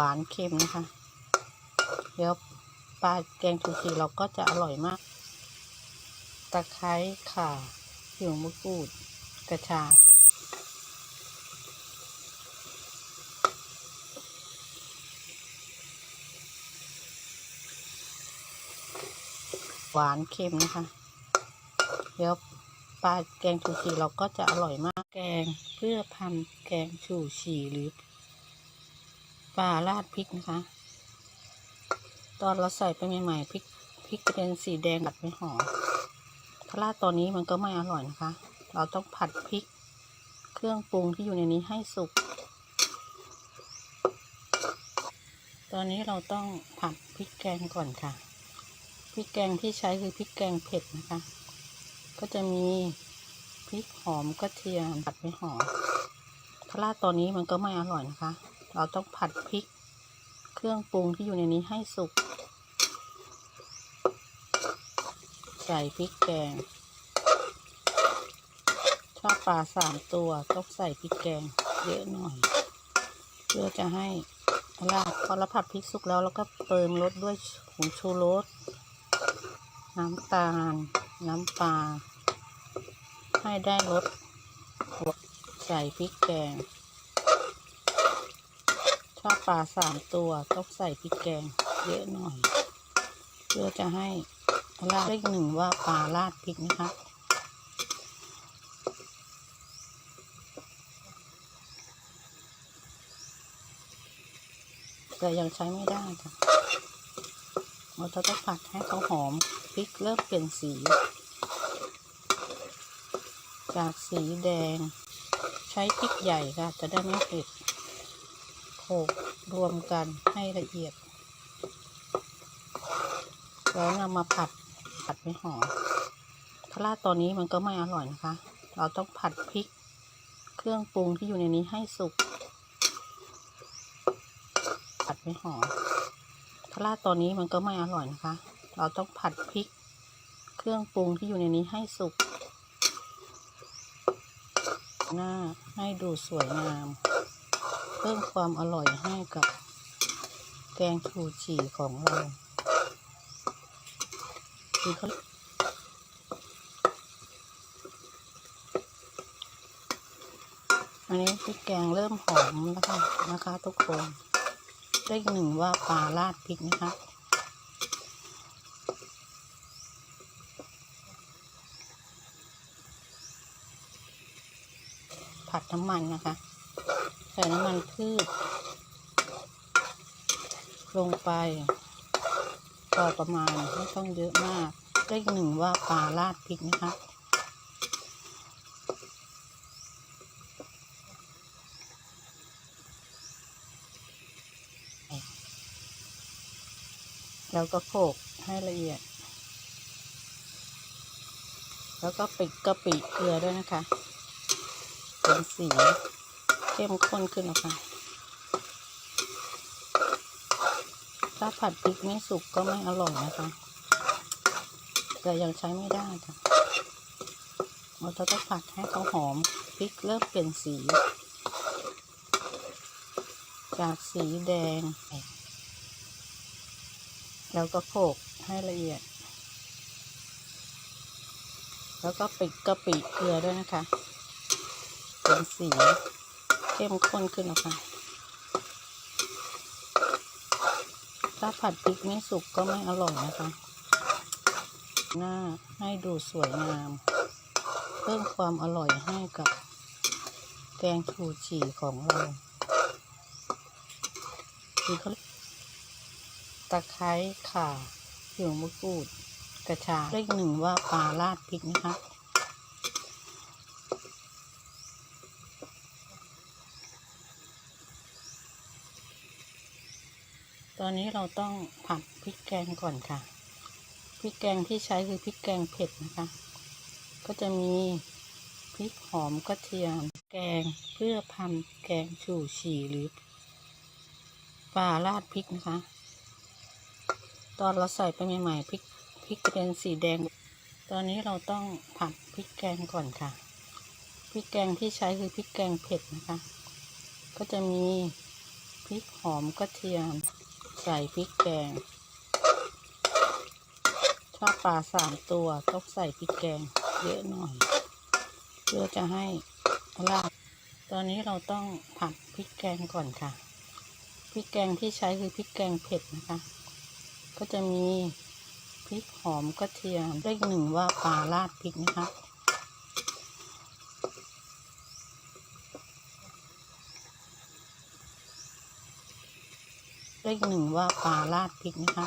หวานเค็มนะคะ เดี๋ยวปลาแกงชูชีเราก็จะอร่อยมาก ตะไคร้ข่าผิวมะกรูด กระชาหวานเค็มนะคะ เดี๋ยวปลาแกงชูชีเราก็จะอร่อยมาก แกงเพื่อพันแกงชูชีหรือ ปลาราดพริกนะคะ ตอนเราใส่ไปใหม่ๆพริกพริกจะเป็นสีแดงแบบไม่หอมถ้าราดตอนนี้มันก็ไม่อร่อยนะคะ เราต้องผัดพริก เครื่องปรุงที่อยู่ในนี้ให้สุก ตอนนี้เราต้องผัดพริกแกงก่อนค่ะ พริกแกงที่ใช้คือพริกแกงเผ็ดนะคะ ก็จะมีพริกหอมกระเทียมผัดไม่หอมถ้าราดตอนนี้มันก็ไม่อร่อยนะคะ เราต้องผัดพริกเครื่องปรุงที่อยู่ในนี้ให้สุก ใส่พริกแกง ชอบปลาสามตัวต้องใส่พริกแกงเยอะหน่อย เพื่อจะให้ลาบพอเราผัดพริกสุกแล้วเราก็เติมรสด้วยผงชูรสน้ำตาล น้ำปลาให้ได้รสใส่พริกแกง ชอบปลาสามตัวต้องใส่พริกแกงเยอะหน่อย เพื่อจะให้ลาดเลขหนึ่งว่าปลาราดพริกนะคะแต่ยังใช้ไม่ได้ค่ะเราต้องผัดให้เขาหอมพริกเริ่มเปลี่ยนสี จากสีแดง ใช้พริกใหญ่ค่ะ จะได้ไม่เผ็ด โขกรวมกันให้ละเอียด แล้วนำมาผัดผัดไม่หอมถ้าราดตอนนี้มันก็ไม่อร่อยนะคะ เราต้องผัดพริก เครื่องปรุงที่อยู่ในนี้ให้สุก ผัดไม่หอมถ้าราดตอนนี้มันก็ไม่อร่อยนะคะ เราต้องผัดพริก เครื่องปรุงที่อยู่ในนี้ให้สุก หน้าให้ดูสวยงาม เพิ่มความอร่อยให้กับแกงชูชีของเราคือเขาอันนี้พริกแกงเริ่มหอมแล้วค่ะนะคะ ทุกคนเลขหนึ่งว่าปลาราดพริกนะคะผัดน้ำมันนะคะ ส่น้ำมันพืช ลงไปพอประมาณไม่ต้องเยอะมากเลขหนึ่งว่าปลาราดพริกนะคะแล้วก็โขลกให้ละเอียด แล้วก็ปิดกะปิเกลือด้วยนะคะเป็นสี เข้มข้นขึ้นนะคะถ้าผัดพริกไม่สุกก็ไม่อร่อยนะคะ แต่ยังใช้ไม่ได้ค่ะเราจะต้องผัดให้เขาหอมพริกเริ่มเปลี่ยนสี จากสีแดง แล้วก็โขลกให้ละเอียด แล้วก็ปิดกะปิเกลือด้วยนะคะ เป็นสี เข้มข้นขึ้นนะคะถ้าผัดพริกไม่สุกก็ไม่อร่อยนะคะ หน้าให้ดูสวยงาม เพิ่มความอร่อยให้กับแกงชูชีของเราคือเขาตะไคร้ข่าผิวมะกรูด กระชาเลขหนึ่งว่าปลาราดพริกนะคะ ตอนนี้เราต้องผัดพริกแกงก่อนค่ะพริกแกงที่ใช้คือพริกแกงเผ็ดนะคะ ก็จะมีพริกหอมกระเทียมแกงเพื่อพันแกงชูชีหรือปลาราดพริกนะคะ ตอนเราใส่ไปใหม่ๆพริกพริกจะเป็นสีแดง ตอนนี้เราต้องผัดพริกแกงก่อนค่ะพริกแกงที่ใช้คือพริกแกงเผ็ดนะคะ ก็จะมีพริกหอมกระเทียม ส่พริกแกงชอบปลาสามตัวต้องใส่พริกแกงเยอะหน่อย เพื่อจะให้รากตอนนี้เราต้องผัดพริกแกงก่อนค่ะ พริกแกงที่ใช้คือพริกแกงเผ็ดนะคะ ก็จะมีพริกหอมกระเทียมเลขหนึ่งว่าปลาราดพริกนะคะ เลขหนึ่งว่าปลาราดพริกนะคะ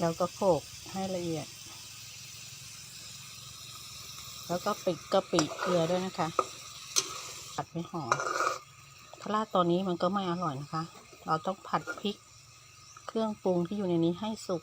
แล้วก็โขลกให้ละเอียด แล้วก็ปิดกะปิเกลือด้วยนะคะ ผัดไม่หอมถ้าราดตอนนี้มันก็ไม่อร่อยนะคะ เราต้องผัดพริก เครื่องปรุงที่อยู่ในนี้ให้สุก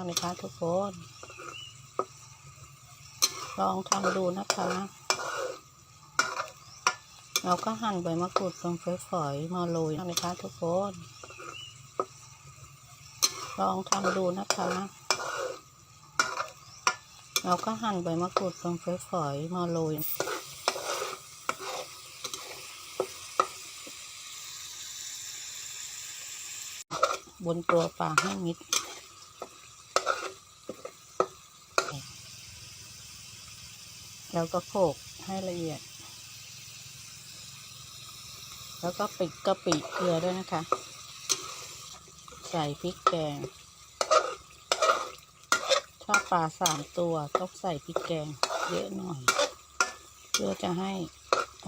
เอาไหมคะทุกคน ลองทำดูนะคะ เราก็หั่นใบมะกรูดลงฝอยๆมาโรยเอาไหมคะทุกคน ลองทำดูนะคะ เราก็หั่นใบมะกรูดลงฝอยๆมาโรยบนตัวปลาให้มิด แล้วก็โขลกให้ละเอียด แล้วก็ปิดกะปิเกลือด้วยนะคะ ใส่พริกแกงชอบปลาสามตัวต้องใส่พริกแกงเยอะหน่อย เพื่อจะให้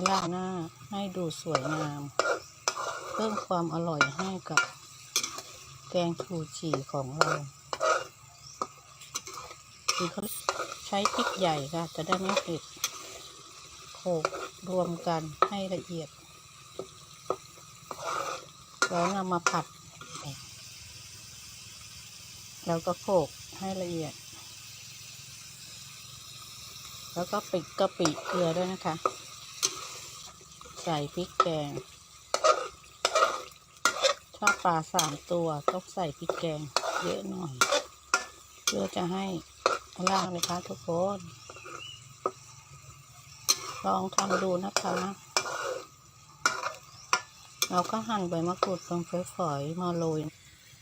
ราดหน้าให้ดูสวยงาม เพิ่มความอร่อยให้กับแกงชูชีของเราคือเขา ช้พริกใหญ่ค่ะ จะได้ไม่เผ็ดโขลกรวมกันให้ละเอียด แล้วนำมาผัด แล้วก็โขลกให้ละเอียด แล้วก็ปิดกะปิเกลือด้วยนะคะ ใส่พริกแกง ชอบปลาสามตัวต้องใส่พริกแกงเยอะหน่อย เพื่อจะให้ รากนะคะทุกคน ลองทำดูนะคะ เราก็หั่นใบมะกรูดลงฝอยๆมาโรย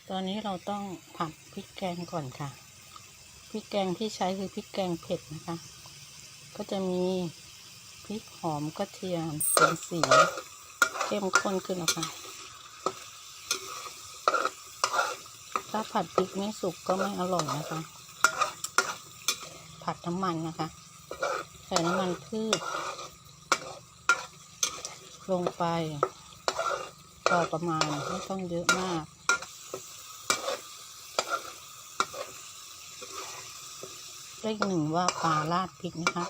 ตอนนี้เราต้องผัดพริกแกงก่อนค่ะ พริกแกงที่ใช้คือพริกแกงเผ็ดนะคะ ก็จะมีพริกหอมกระเทียมเป็นสีเข้มข้นขึ้นแล้วค่ะถ้าผัดพริกไม่สุกก็ไม่อร่อยนะคะ ผัดน้ำมันนะคะ ใส่น้ำมันพืช ลงไปพอประมาณไม่ต้องเยอะมาก เลขหนึ่งว่าปลาราดพริกนะคะ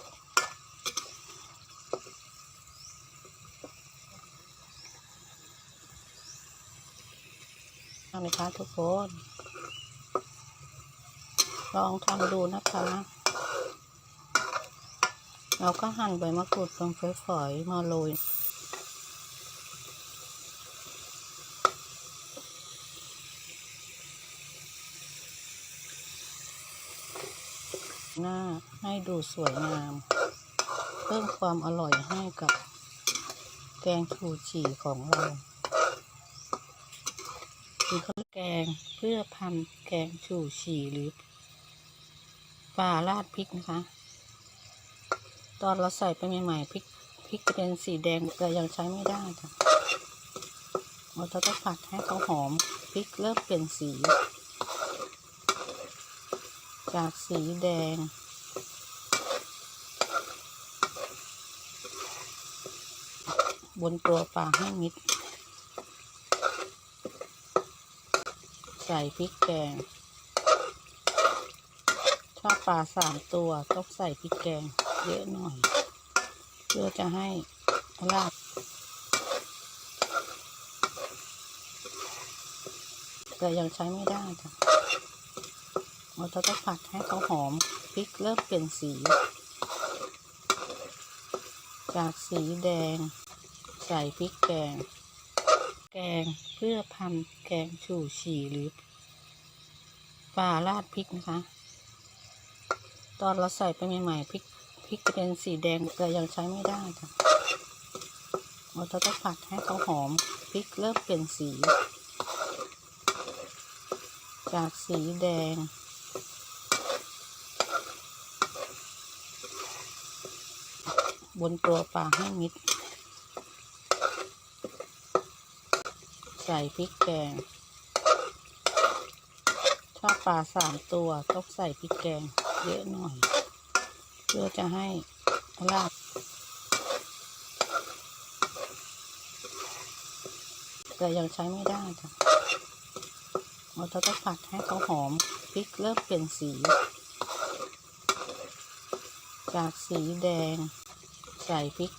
เอาไหมคะทุกคน ลองทำดูนะคะ เราก็หั่นใบมะกรูดลงฝอยๆมาโรยหน้าให้ดูสวยงาม เพิ่มความอร่อยให้กับแกงชูชีของเราคือข้าวแกงเพื่อพันแกงชูชีหรือปลาราดพริกนะคะ ตอนเราใส่ไปใหม่ๆพริกพริกจะเป็นสีแดงแต่ยังใช้ไม่ได้ค่ะเราจะต้องผัดให้เขาหอมพริกเริ่มเปลี่ยนสี จากสีแดงบนตัวปลาให้มิด ใส่พริกแกงชอบปลาสามตัวต้องใส่พริกแกง เยอะหน่อยเพื่อจะให้รากแต่ยังใช้ไม่ได้ค่ะเราจะต้องผัดให้เขาหอมพริกเริ่มเปลี่ยนสี จากสีแดง ใส่พริกแกง แกงเพื่อพันแกงฉู่ฉี่หรือปลาราดพริกนะคะ ตอนเราใส่ไปใหม่ๆพริก ริกจะเป็นสีแดงแต่ยังใช้ไม่ได้ค่ะเราจะต้องผัดให้เขาหอมพริกเริ่มเปลี่ยนสี จากสีแดง บนตัวปลาให้มิด ใส่พริกแกงถ้าปลาสามตัวต้องใส่พริกแกงเยอะหน่อย เพื่อจะให้ลาบแต่ยังใช้ไม่ได้ค่ะเราจะต้องผัดให้เขาหอมพริกเริ่มเปลี่ยนสี จากสีแดงใส่พริก